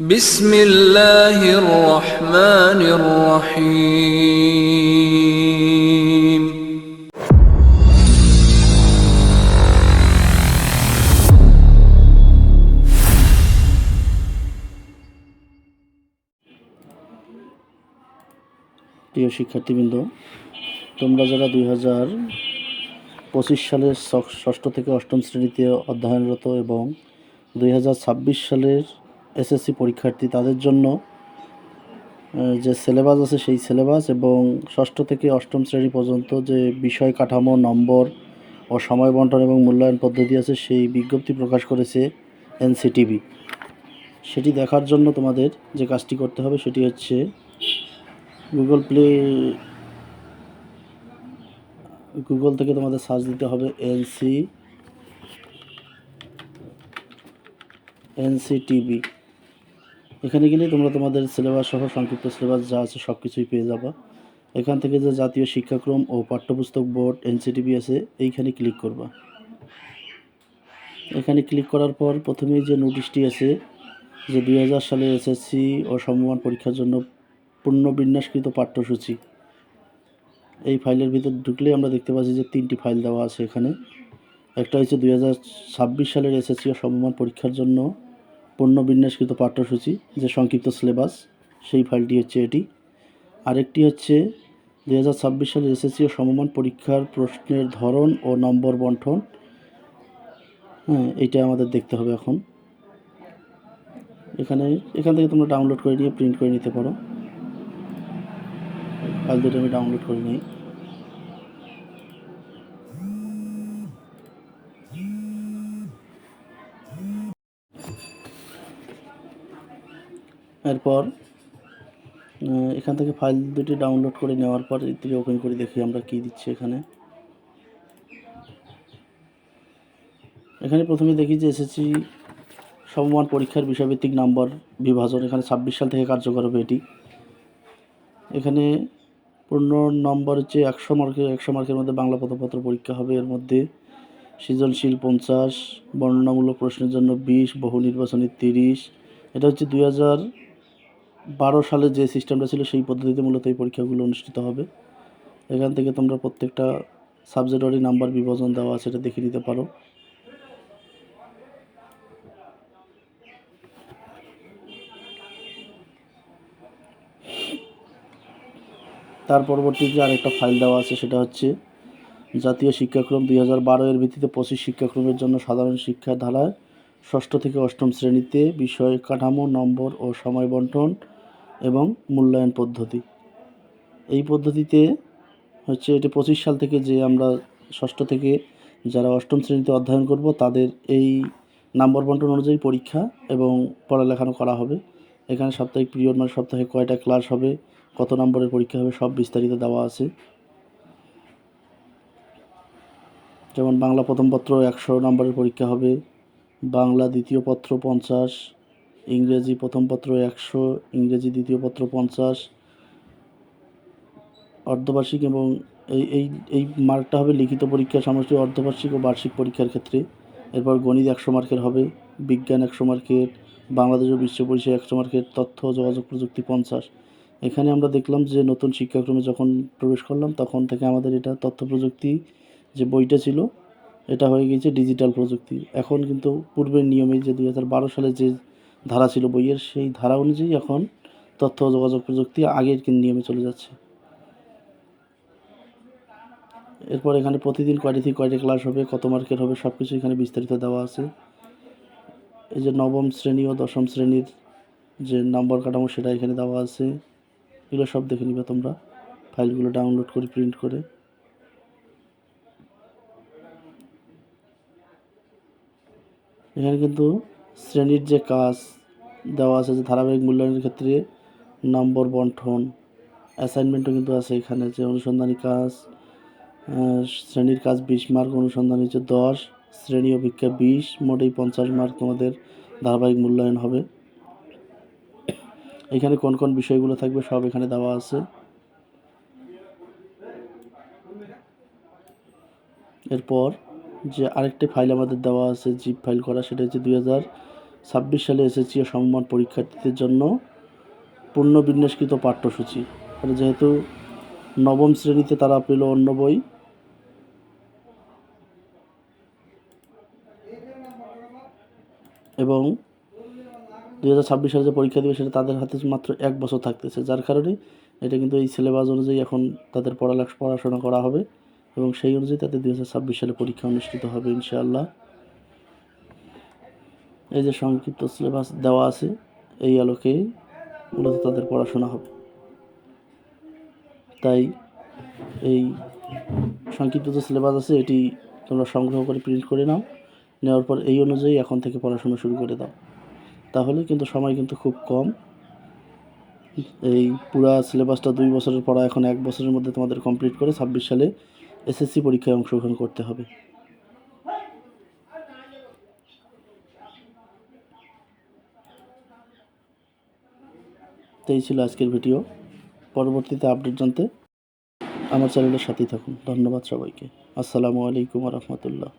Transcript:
بسم الله الرحمن الرحيم প্রিয় শিক্ষার্থীবৃন্দ তোমরা যারা দুই হাজার পঁচিশ সালের ষ- ষষ্ঠ থেকে অষ্টম শ্রেণীতে অধ্যয়নরত এবং দুই হাজার ছাব্বিশ সালের এসএসসি পরীক্ষার্থী, তাদের জন্য যে সিলেবাস আছে সেই সিলেবাস এবং ষষ্ঠ থেকে অষ্টম শ্রেণি পর্যন্ত যে বিষয় কাঠামো, নম্বর ও সময় বন্টন এবং মূল্যায়ন পদ্ধতি আছে, সেই বিজ্ঞপ্তি প্রকাশ করেছে এনসিটিভি সেটি দেখার জন্য তোমাদের যে কাজটি করতে হবে সেটি হচ্ছে গুগল প্লে গুগল থেকে তোমাদের সার্চ দিতে হবে এনসি এনসিটিভি এখানে গেলে তোমরা তোমাদের সিলেবাস সহ সংক্ষিপ্ত সিলেবাস যা আছে সব কিছুই পেয়ে যাবা। এখান থেকে যে জাতীয় শিক্ষাক্রম ও পাঠ্যপুস্তক বোর্ড এনসিটিভি আছে, এইখানে ক্লিক করবা। এখানে ক্লিক করার পর প্রথমেই যে নোটিশটি আছে, যে দুই হাজার সালে এসএসসি ও সমমান পরীক্ষার জন্য পূর্ণ বিন্যাসকৃত পাঠ্যসূচি। এই ফাইলের ভিতর ঢুকলে আমরা দেখতে পাচ্ছি যে তিনটি ফাইল দেওয়া আছে এখানে। একটা হচ্ছে দুই হাজার ছাব্বিশ সালের এসএসসি ও সমমান পরীক্ষার জন্য পূর্ণ বিন্যাসকৃত পাঠ্যসূচি, যে সংক্ষিপ্ত সিলেবাস সেই ফাইলটি হচ্ছে এটি। আরেকটি হচ্ছে দু হাজার ছাব্বিশ সালের এসএসসি ও সমমান পরীক্ষার প্রশ্নের ধরন ও নম্বর বন্টন। হ্যাঁ এইটা আমাদের দেখতে হবে এখন। এখানে, এখান থেকে তোমরা ডাউনলোড করে নিয়ে প্রিন্ট করে নিতে পারো। ফাইল দুটো আমি ডাউনলোড করে নিই। এরপর এখান থেকে ফাইল দুটি ডাউনলোড করে নেওয়ার পর এটিকে ওপেন করে দেখি আমরা কি দিচ্ছি এখানে। এখানে প্রথমে দেখি যে এসএসসি সমমান পরীক্ষার বিষয়ভিত্তিক নাম্বার বিভাজন, এখানে ছাব্বিশ সাল থেকে কার্যকর হবে এটি। এখানে পূর্ণ নম্বর হচ্ছে একশো মার্কের একশো মার্কের মধ্যে বাংলা প্রথমপত্র পরীক্ষা হবে। এর মধ্যে সৃজনশীল পঞ্চাশ, বর্ণনামূলক প্রশ্নের জন্য বিশ, বহু নির্বাচনী তিরিশ। এটা হচ্ছে দুই হাজার বারো সালে যে সিস্টেমটা ছিল সেই পদ্ধতিতে মূলত এই পরীক্ষাগুলো অনুষ্ঠিত হবে। এখান থেকে তোমরা প্রত্যেকটা সাবজেক্টরি নাম্বার বিভাজন দেওয়া আছে, এটা দেখে নিতে পারো। তার পরবর্তী যে আরেকটা ফাইল দেওয়া আছে, সেটা হচ্ছে জাতীয় শিক্ষাক্রম দুই হাজার বারো এর ভিত্তিতে পঁচিশ শিক্ষাক্রমের জন্য সাধারণ শিক্ষা ধারায় ষষ্ঠ থেকে অষ্টম শ্রেণীতে বিষয় কাঠামো, নম্বর ও সময় বন্টন এবং মূল্যায়ন পদ্ধতি। এই পদ্ধতিতে হচ্ছে এটি পঁচিশ সাল থেকে যে আমরা ষষ্ঠ থেকে যারা অষ্টম শ্রেণীতে অধ্যয়ন করব, তাদের এই নাম্বার বন্টন অনুযায়ী পরীক্ষা এবং পড়ালেখানো করা হবে। এখানে সাপ্তাহিক পিরিয়ড মানে সপ্তাহে কয়টা ক্লাস হবে, কত নম্বরের পরীক্ষা হবে, সব বিস্তারিত দেওয়া আছে। যেমন বাংলা প্রথম পত্র একশো নম্বরের পরীক্ষা হবে, বাংলা দ্বিতীয় পত্র পঞ্চাশ ইংরেজি প্রথম পত্র একশো, ইংরেজি দ্বিতীয় পত্র পঞ্চাশ। অর্ধবার্ষিক এবং এই এই এই মার্কটা হবে লিখিত পরীক্ষা সমষ্টি অর্ধবার্ষিক ও বার্ষিক পরীক্ষার ক্ষেত্রে। এরপর গণিত একশো মার্কের হবে, বিজ্ঞান একশো মার্কের, বাংলাদেশ ও বিশ্ব পরিচয় একশো মার্কের, তথ্য যোগাযোগ প্রযুক্তি পঞ্চাশ। এখানে আমরা দেখলাম যে নতুন শিক্ষাক্রমে যখন প্রবেশ করলাম, তখন থেকে আমাদের এটা তথ্য প্রযুক্তি যে বইটা ছিল, এটা হয়ে গেছে ডিজিটাল প্রযুক্তি। এখন কিন্তু পূর্বের নিয়মে যে দুই হাজার বারো সালে যে ধারা ছিল বইয়ের, সেই ধারা অনুযায়ী এখন তথ্য যোগাযোগ প্রযুক্তি আগের নিয়মে চলে যাচ্ছে। এরপর এখানে প্রতিদিন কয়টি থেকে কয়টি ক্লাস হবে, কত মার্কের হবে সব কিছু এখানে বিস্তারিত দেওয়া আছে। এই যে নবম শ্রেণি ও দশম শ্রেণির যে নম্বর কাঠামো, সেটা এখানে দেওয়া আছে। এগুলো সব দেখে নিবে তোমরা। ফাইলগুলো ডাউনলোড করে, প্রিন্ট করে। এখানে কিন্তু শ্রেণির যে কাজ দেওয়া আছে যে ধারাবাহিক মূল্যায়নের ক্ষেত্রে নম্বর বন্টন অ্যাসাইনমেন্টও কিন্তু আছে এখানে, যে অনুসন্ধানী কাজ শ্রেণির কাজ বিশ মার্ক, অনুসন্ধান হচ্ছে দশ, শ্রেণি অপেক্ষা বিশ, মোটেই পঞ্চাশ মার্ক তোমাদের ধারাবাহিক মূল্যায়ন হবে। এখানে কোন কোন বিষয়গুলো থাকবে সব এখানে দেওয়া আছে। এরপর যে আরেকটি ফাইল আমাদের দেওয়া আছে জিপ ফাইল করা, সেটা হচ্ছে দুই হাজার ছাব্বিশ সালে এসএসসি ও সমমান পরীক্ষার্থীদের জন্য পূর্ণ বিন্যাসকৃত পাঠ্যসূচি। মানে যেহেতু নবম শ্রেণীতে তারা পেল অন্য বই, এবং দুই হাজার ছাব্বিশ সালে যে পরীক্ষা দেবে সেটা তাদের হাতে মাত্র এক বছর থাকতেছে। যার কারণে এটা কিন্তু এই সিলেবাস অনুযায়ী এখন তাদের পড়ালেখা, পড়াশোনা করা হবে এবং সেই অনুযায়ী তাদের দুই হাজার ছাব্বিশ সালে পরীক্ষা অনুষ্ঠিত হবে ইনশাআল্লাহ। এই যে সংক্ষিপ্ত সিলেবাস দেওয়া আছে, এই আলোকেই মূলত তাদের পড়াশোনা হবে। তাই এই সংক্ষিপ্ত যে সিলেবাস আছে, এটি তোমরা সংগ্রহ করে প্রিন্ট করে নাও। নেওয়ার পর এই অনুযায়ী এখন থেকে পড়াশোনা শুরু করে দাও। তাহলে কিন্তু সময় কিন্তু খুব কম। এই পুরা সিলেবাসটা দুই বছরের পড়া, এখন এক বছরের মধ্যে তোমাদের কমপ্লিট করে ছাব্বিশ সালে এসএসসি পরীক্ষায় অংশগ্রহণ করতে হবে। তো এই ছিল আজকের ভিডিও। পরবর্তীতে আপডেট জানতে আমার চ্যানেলের সাথেই থাকুন। ধন্যবাদ সবাইকে। আসসালামু আলাইকুম রহমতুল্লাহ।